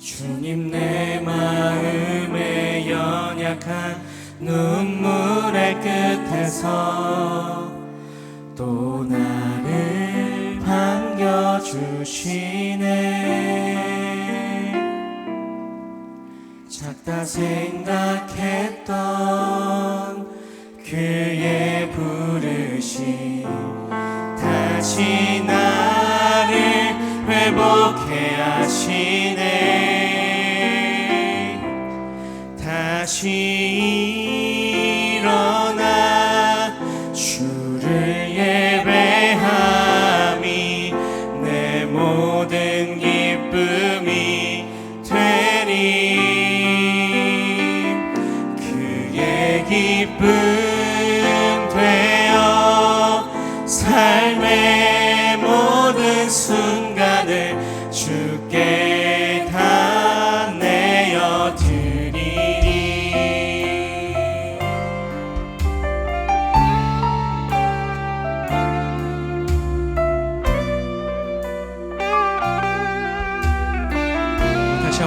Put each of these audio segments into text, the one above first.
주님 내 마음에 연약한 눈물의 끝에서 또 나를 반겨주시네. 작다 생각했던 그의 부르심 다시 나를 회복해 다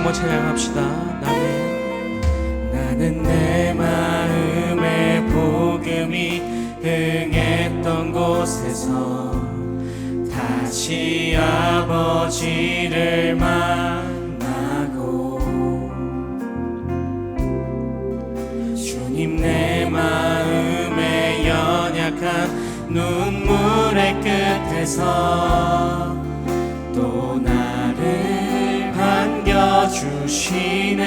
한번 찬양합시다. 나는 나는 내 마음의 복음이 응했던 곳에서 다시 아버지를 만나고 주님 내 마음의 연약한 눈물의 끝에서 주시네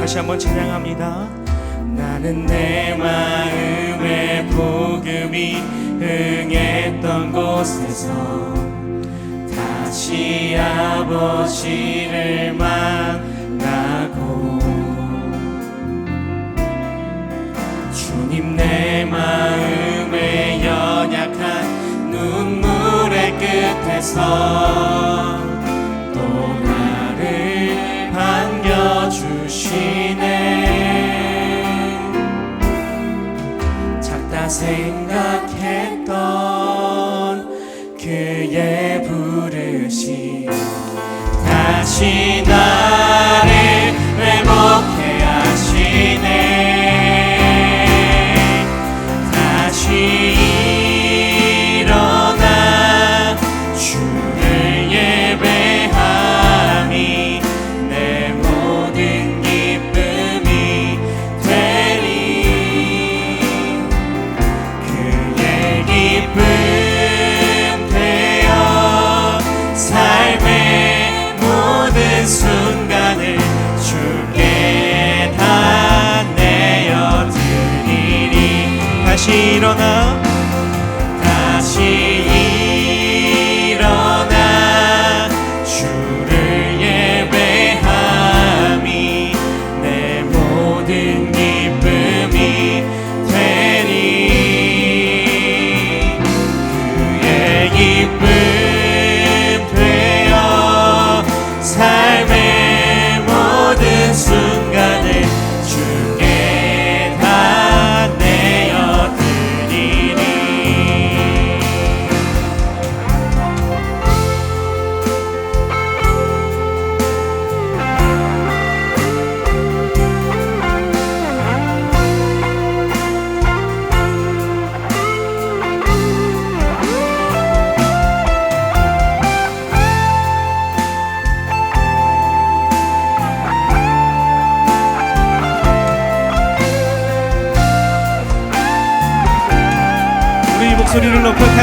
다시 한번 찬양합니다. 나는 내 마음의 복음이 응했던 곳에서 다시 아버지를 만나고 주님 내 마음의 연약한 눈물의 끝에서 생각했던 그의 부르심. 다시 나를 회복 순간을 주께 다 내어 드리리 다시 일어나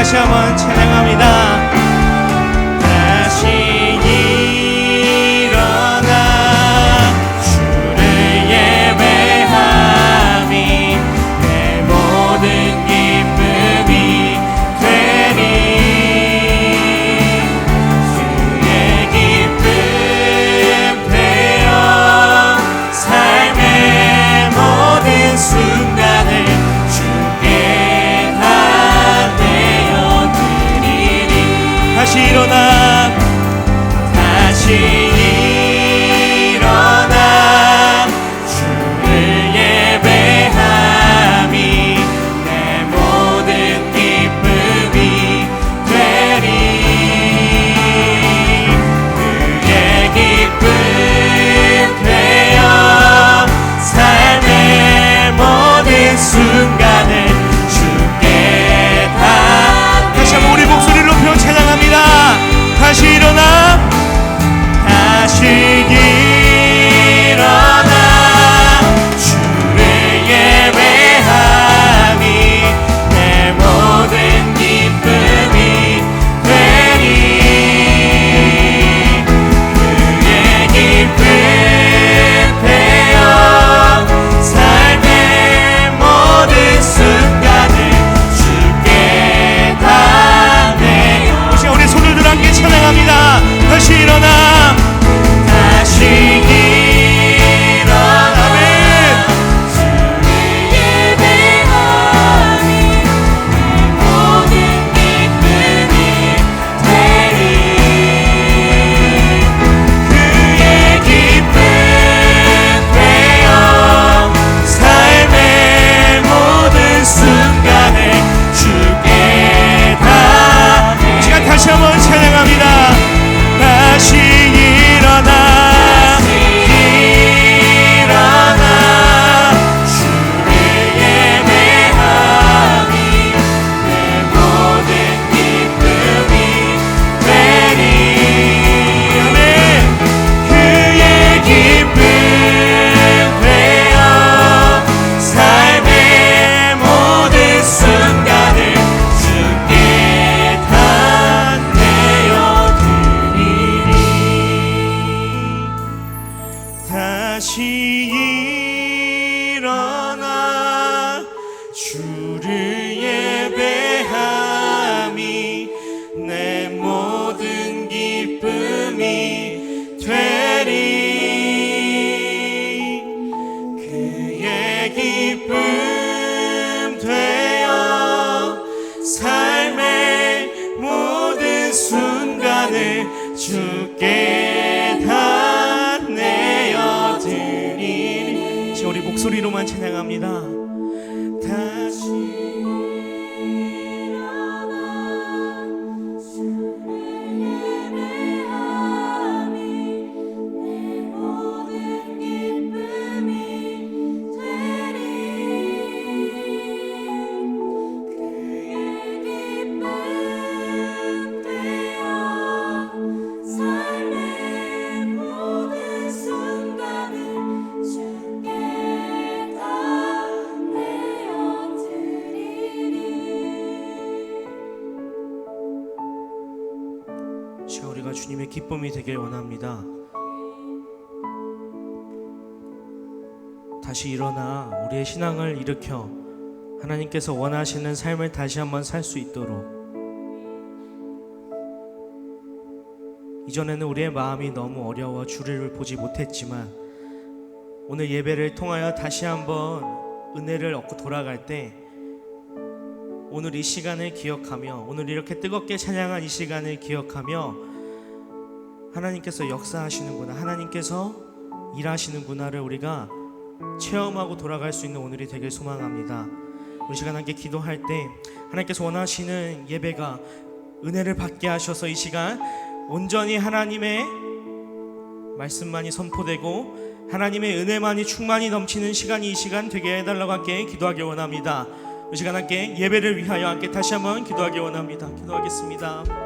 다시 한번 찬양합니다. 思念 주께 다 내어드리니. 우리 목소리로만 찬양합니다. 주님의 기쁨이 되길 원합니다. 다시 일어나 우리의 신앙을 일으켜 하나님께서 원하시는 삶을 다시 한번 살 수 있도록 이전에는 우리의 마음이 너무 어려워 주를 보지 못했지만 오늘 예배를 통하여 다시 한번 은혜를 얻고 돌아갈 때 오늘 이 시간을 기억하며 오늘 이렇게 뜨겁게 찬양한 이 시간을 기억하며 하나님께서 역사하시는구나 하나님께서 일하시는구나를 우리가 체험하고 돌아갈 수 있는 오늘이 되길 소망합니다. 우리 시간 함께 기도할 때 하나님께서 원하시는 예배가 은혜를 받게 하셔서 이 시간 온전히 하나님의 말씀만이 선포되고 하나님의 은혜만이 충만히 넘치는 시간이 이 시간 되게 해달라고 함께 기도하기 원합니다. 이 시간 함께 예배를 위하여 함께 다시 한번 기도하기 원합니다. 기도하겠습니다.